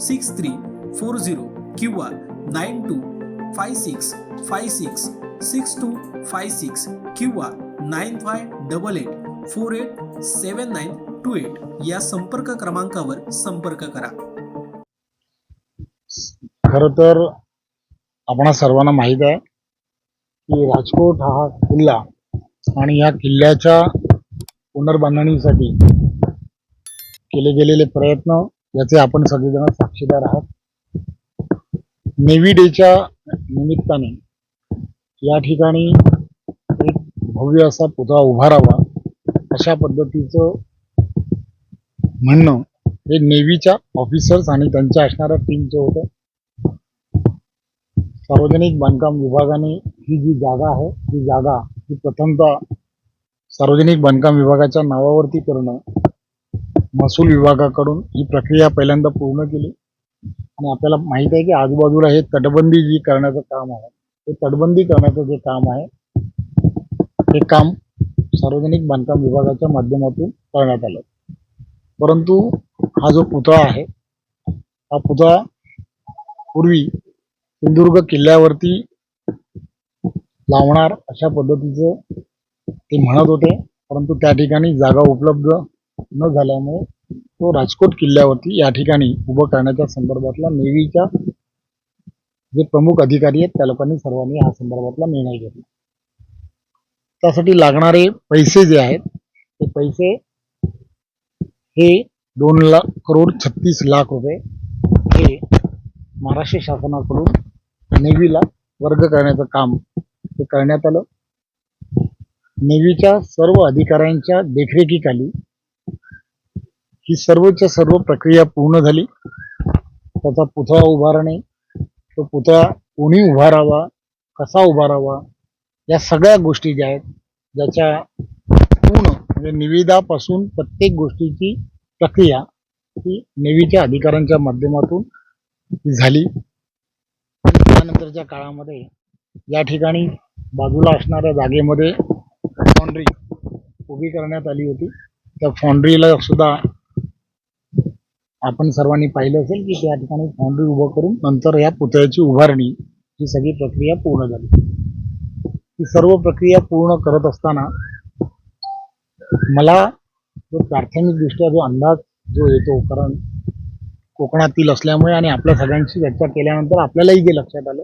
six three four zero किंवा nine two five six five six six two five six किंवा nine five double eight four eight seven nine two eight या संपर्क क्रमांकावर संपर्क करा. खरं तर आपण सर्वांना माहीत आहे की राजकोट हा किल्ला आणि या किल्ल्याच्या पुनर्बांधणीसाठी केले गेलेले प्रयत्न याचे आपण सगळेजण साक्षीदार आहात. नेव्ही डेच्या निमित्ताने या ठिकाणी एक भव्य असा पुतळा उभारावा अशा पद्धतीचं म्हणणं हे नेव्हीच्या ऑफिसर्स आणि त्यांच्या असणाऱ्या टीमचं होतं. सार्वजनिक बांधकाम विभागाने ही जी जागा आहे ती जागा ही प्रथमतः सार्वजनिक बांधकाम विभागाच्या नावावरती करणं महसूल विभागाकडून ही प्रक्रिया पहिल्यांदा पूर्ण केली. आणि आपल्याला माहीत आहे की आजूबाजूला हे तटबंदी जी करण्याचं काम आहे ते तटबंदी करण्याचं जे काम आहे हे काम सार्वजनिक बांधकाम विभागाच्या माध्यमातून करण्यात आलं. परंतु हा जो पुतळा आहे हा पुतळा पूर्वी सिंधुदुर्ग किल्ल्यावरती लावणार अशा पद्धतीचं ते म्हणत होते परंतु त्या ठिकाणी जागा उपलब्ध न झाल्यामुळे तो राजकोट किल्ल्यावरती या ठिकाणी उभं करण्याच्या संदर्भातला नेव्हीच्या जे प्रमुख अधिकारी आहेत त्या लोकांनी सर्वांनी हा संदर्भातला निर्णय घेतला. त्यासाठी लागणारे पैसे जे आहेत ते पैसे हे दोन लाख करोड छत्तीस लाख रुपये हे महाराष्ट्र शासनाकडून नेव्हीला वर्ग करण्याचं काम हे करण्यात आलं. नेव्हीच्या सर्व अधिकाऱ्यांच्या देखरेखीखाली ही सर्वच्या सर्व प्रक्रिया पूर्ण झाली. त्याचा पुतळा उभारणे तो पुतळा कोणी उभारावा कसा उभारावा या सगळ्या गोष्टी ज्या आहेत ज्याच्या पूर्ण म्हणजे निविदापासून प्रत्येक गोष्टीची प्रक्रिया ही नेव्हीच्या अधिकाऱ्यांच्या माध्यमातून झाली. त्यानंतरच्या काळामध्ये या ठिकाणी बाजूला असणाऱ्या जागेमध्ये फॉन्ड्री उभी करण्यात आली होती. त्या फॉन्ड्रीला सुद्धा आपण सर्वांनी पाहिलं असेल की त्या ठिकाणी फाउंड्री उभं करून नंतर या पुतळ्याची उभारणी ही सगळी प्रक्रिया पूर्ण झाली. ही सर्व प्रक्रिया पूर्ण करत असताना मला जो प्राथमिकदृष्ट्या जो अंदाज जो येतो कारण कोकणातील असल्यामुळे आणि आपल्या सगळ्यांशी चर्चा केल्यानंतर आपल्यालाही जे लक्षात आलं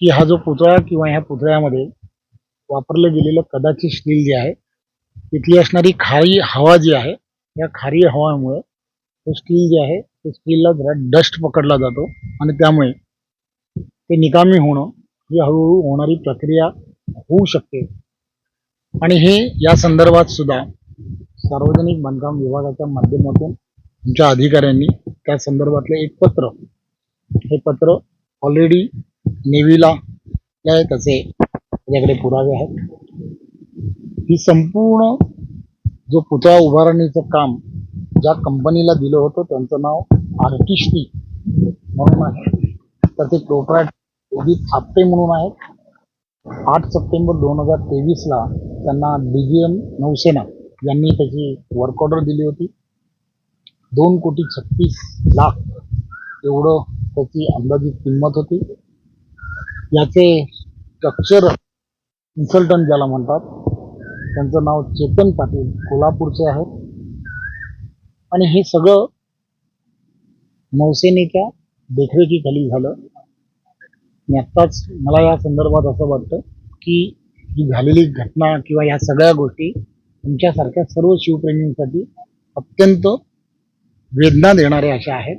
की हा जो पुतळा किंवा ह्या पुतळ्यामध्ये वापरलं गेलेलं कदाचित स्टील जे आहे तिथली असणारी खारी हवा जी आहे या खारी हवामुळे ते स्टील जे आहे ते स्टीलला जरा डस्ट पकडला जातो आणि त्यामुळे ते निकामी होणं ही हळूहळू होणारी प्रक्रिया होऊ शकते. आणि हे या संदर्भात सुद्धा सार्वजनिक बांधकाम विभागाच्या माध्यमातून आमच्या अधिकाऱ्यांनी त्या संदर्भातले एक पत्र हे पत्र ऑलरेडी नेव्हीला आहे त्याचे त्याच्याकडे पुरावे आहेत. ही संपूर्ण जो पुतळा उभारणीचं काम ज्या कंपनीला दिलं होतं त्यांचं नाव आर्टिस्टी म्हणून आहे. तर ते प्रोप्रायट उदित आपटे म्हणून आहेत. आठ सप्टेंबर दोन हजार तेवीसला त्यांना डी जी एम नौसेना यांनी त्याची वर्क ऑर्डर दिली होती. दोन कोटी छत्तीस लाख एवढं त्याची अंदाजित किंमत होती. याचे स्ट्रक्चर कन्सल्टंट ज्याला म्हणतात त्यांचं नाव चेतन पाटील कोल्हापूरचे आहेत. आणि हे सगळं नौसेनेच्या देखरेखीखाली झालं. आणि आत्ताच मला या संदर्भात असं वाटतं की ही झालेली घटना किंवा या सगळ्या गोष्टी तुमच्यासारख्या सर्व शिवप्रेमींसाठी अत्यंत वेदना देणाऱ्या अशा आहेत.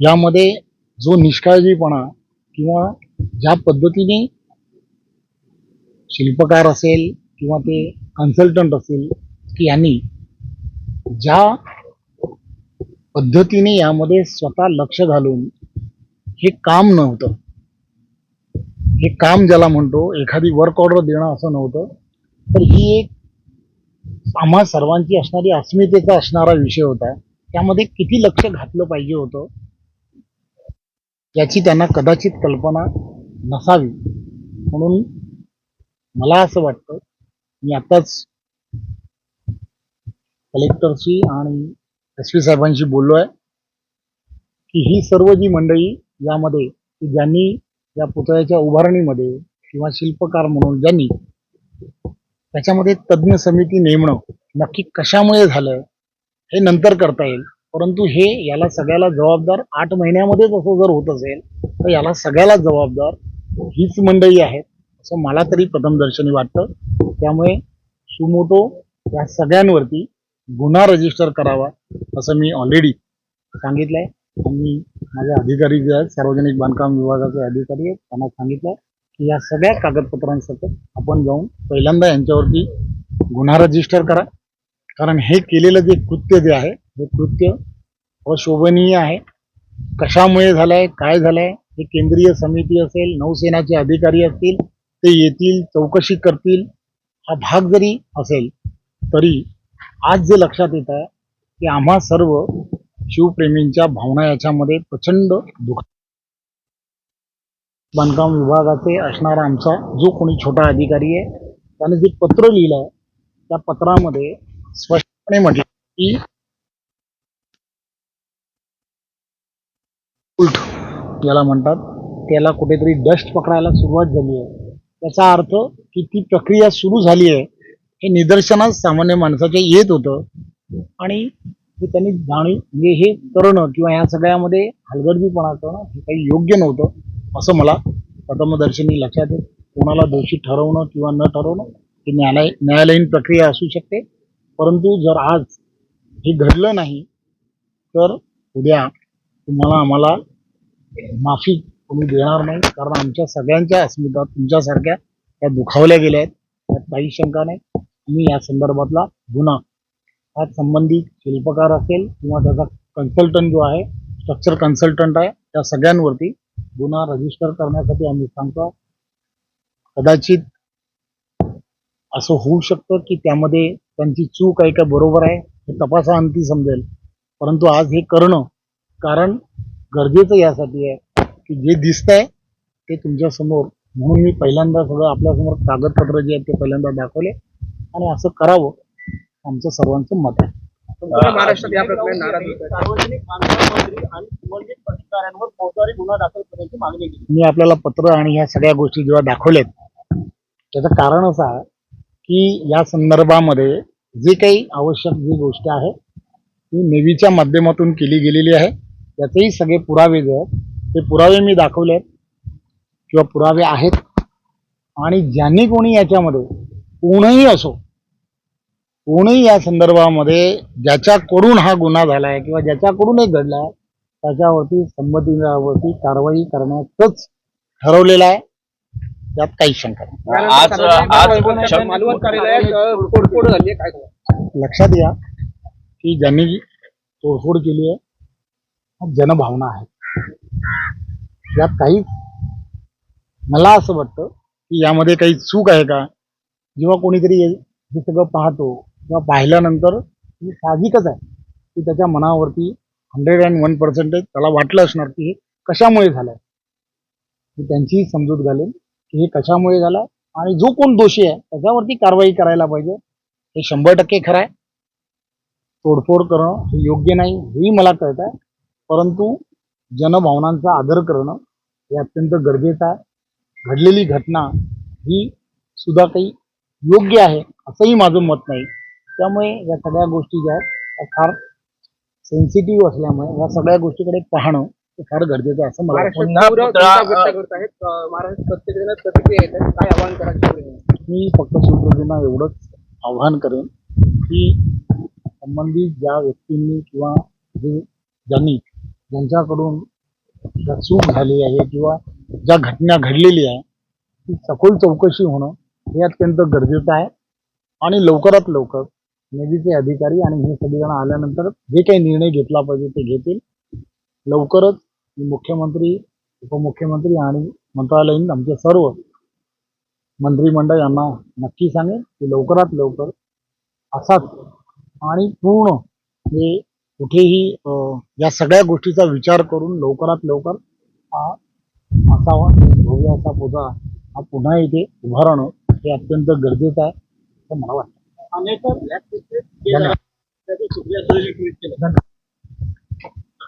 यामध्ये जो निष्काळजीपणा किंवा ज्या पद्धतीने शिल्पकार असेल किंवा ते कन्सल्टंट असेल की यांनी ज्या पद्धतीने यामध्ये स्वतः लक्ष घालून हे काम नव्हतं. हे काम ज्याला म्हणतो एखादी वर्क ऑर्डर देणं असं नव्हतं. तर ही एक आम्हा सर्वांची असणारी अस्मितेचा असणारा विषय होता. त्यामध्ये किती लक्ष घातलं पाहिजे होतं याची त्यांना कदाचित कल्पना नसावी. म्हणून मला असं वाटतं मी आताच कलेक्टरशी आणि एस पी साहेबांशी बोललो आहे की ही सर्व जी मंडळी यामध्ये की ज्यांनी या पुतळ्याच्या उभारणीमध्ये किंवा शिल्पकार म्हणून ज्यांनी त्याच्यामध्ये तज्ज्ञ समिती नेमणं नक्की कशामुळे झालं हे नंतर करता येईल. परंतु हे याला सगळ्याला जबाबदार आठ महिन्यामध्येच असं जर होत असेल तर याला सगळ्याला जबाबदार हीच मंडळी आहेत असं मला तरी प्रथमदर्शनी वाटतं. त्यामुळे सुमोटो या सगळ्यांवरती गुन्हा रजिस्टर करावा असं मी ऑलरेडी सांगितलं आहे आणि माझे अधिकारी जे आहेत सार्वजनिक बांधकाम विभागाचे अधिकारी आहेत त्यांना सांगितलं की या सगळ्या कागदपत्रांसकट आपण जाऊन पहिल्यांदा यांच्यावरती गुन्हा रजिस्टर करा. कारण हे केलेलं जे कृत्य जे आहे हे कृत्य अशोभनीय आहे. कशामुळे झालंय काय झालंय हे केंद्रीय समिती असेल नौसेनाचे अधिकारी असतील ते येतील चौकशी करतील हा भाग जरी असेल तरी आज जे लक्षात येत आहे की आम्हा सर्व शिवप्रेमींच्या भावना याच्यामध्ये प्रचंड दुःख बांधकाम विभागाचे असणारा आमचा जो कोणी छोटा अधिकारी आहे त्याने जे पत्र लिहिलं आहे त्या पत्रामध्ये स्पष्टपणे म्हटलं की उलट याला म्हणतात त्याला कुठेतरी डस्ट पकडायला सुरुवात झाली आहे. त्याचा अर्थ की ती प्रक्रिया सुरू झाली आहे. हे निदर्शनास सामान्य माणसाच्या येत होतं. आणि त्यांनी जाणीव म्हणजे हे करणं किंवा या सगळ्यामध्ये हलगर्जीपणा करणं हे काही योग्य नव्हतं असं मला प्रथमदर्शनी लक्षात येत. कोणाला दोषी ठरवणं किंवा न ठरवणं ही न्यायालय न्यायालयीन प्रक्रिया असू शकते. परंतु जर आज हे घडलं नाही तर उद्या तुम्हाला आम्हाला माफी कोणी देणार नाही. कारण आमच्या सगळ्यांच्या अस्मिता तुमच्यासारख्या त्या दुखावल्या गेल्या आहेत. त्यात काही शंका नाही. मी या संदर्भातला गुन्हा हा संबंधित शिल्पकार असेल किंवा त्याचा कन्सल्टंट जो आहे स्ट्रक्चर कन्सल्टंट आहे त्या सगळ्यांवरती गुन्हा रजिस्टर करण्यासाठी आम्ही सांगतो. कदाचित असं होऊ शकतं की त्यामध्ये त्यांची चूक आहे का बरोबर आहे हे तपासाअंती समजेल. परंतु आज हे करणं कारण गरजेचं यासाठी आहे की जे दिसतंय ते तुमच्यासमोर. म्हणून मी पहिल्यांदा सगळं आपल्यासमोर कागदपत्र जे आहेत ते पहिल्यांदा दाखवले. आणि असं करावं आमचं सर्वांचं मत आहे. संपूर्ण महाराष्ट्रात या प्रकारे नाराज होत आहेत. सार्वजनिक बांधकाम मंत्री आणि संबंधित अधिकाऱ्यांवर फौजदारी गुन्हा दाखल करण्याची मागणी केली. मी आपल्याला पत्र आणि ह्या सगळ्या गोष्टी जेव्हा दाखवल्यात त्याचं कारण असं आहे की या संदर्भामध्ये जे काही आवश्यक जी गोष्ट आहे ती नेव्हीच्या माध्यमातून केली गेलेली आहे. त्याचेही सगळे पुरावे जे आहेत ते पुरावे मी दाखवले आहेत किंवा पुरावे आहेत. आणि ज्यांनी कोणी याच्यामध्ये कोणीही असो कोणीही या संदर्भामध्ये ज्याच्याकडून हा गुन्हा झालाय किंवा ज्याच्याकडून हे घडलाय त्याच्यावरती संबंधितावरती कारवाई करण्याचंच ठरवलेलं आहे. त्यात काही शंका नाही. आहे? लक्षात घ्या की ज्यांनी तोडफोड केली आहे जनभावना आहेत यात काही मला असं वाटतं की यामध्ये काही चूक आहे का? जेव्हा कोणीतरी हे हे सगळं पाहतो किंवा पाहिल्यानंतर ही साहजिकच आहे की त्याच्या मनावरती हंड्रेड अँड वन पर्सेंटेज त्याला वाटलं असणार की हे कशामुळे झालंय. मी त्यांचीही समजूत घालेन की हे कशामुळे झालं आणि जो कोण दोषी आहे त्याच्यावरती कारवाई करायला पाहिजे. हे शंभर टक्के खरं आहे. तोडफोड करणं हे योग्य नाही हेही मला कळत आहे परंतु जनभावनांचा आदर करणं हे अत्यंत गरजेचं आहे. घडलेली घटना ही सुद्धा काही योग्य आहे असंही माझं मत नाही. त्यामुळे या सगळ्या गोष्टी ज्या आहेत त्या फार सेन्सिटिव्ह असल्यामुळे या सगळ्या गोष्टीकडे पाहणं हे फार गरजेचं आहे असं मला वाटतं. मी फक्त शिवसेनेला एवढंच आव्हान करेन की संबंधित ज्या व्यक्तींनी किंवा जे ज्यांनी ज्यांच्याकडून ज्या चूक झाली आहे किंवा ज्या घटना घडलेली आहे ती सखोल चौकशी होणं हे अत्यंत गरजेचं आहे. आणि लवकरात लवकर निधीचे अधिकारी आणि हे सगळेजण आल्यानंतर जे काही निर्णय घेतला पाहिजे ते घेतील. लवकरच मुख्यमंत्री उपमुख्यमंत्री आणि मंत्रालयीन आमचे सर्व मंत्रिमंडळ यांना नक्की सांगेन की लवकरात लवकर असाच आणि पूर्ण हे कुठेही या सगळ्या गोष्टीचा विचार करून लवकरात लवकर हा असावा भव्य असा पुतळा हा पुन्हा इथे उभारणं हे अत्यंत गरजेचं आहे असं मला वाटतं. अनेक धन्यवाद.